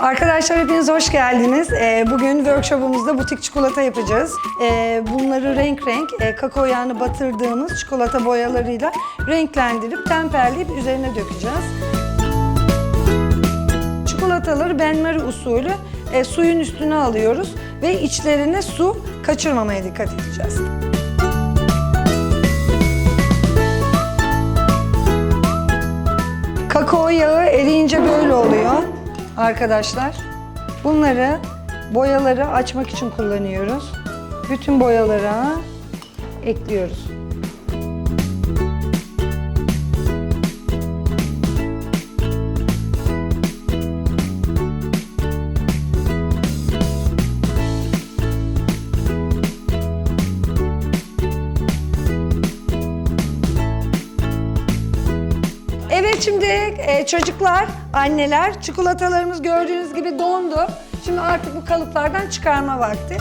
Arkadaşlar hepiniz hoş geldiniz. Ee, Bugün workshopumuzda butik çikolata yapacağız. Ee, Bunları renk renk e, kakao yağını batırdığımız çikolata boyalarıyla renklendirip temperleyip üzerine dökeceğiz. Çikolataları benmari usulü e, suyun üstüne alıyoruz ve içlerine su kaçırmamaya dikkat edeceğiz. Kakao yağı eriyince böyle oluyor arkadaşlar. Bunları boyaları açmak için kullanıyoruz. Bütün boyalara ekliyoruz. Evet şimdi e, çocuklar, anneler çikolatalarımız gördüğünüz gibi dondu. Şimdi artık bu kalıplardan çıkarma vakti.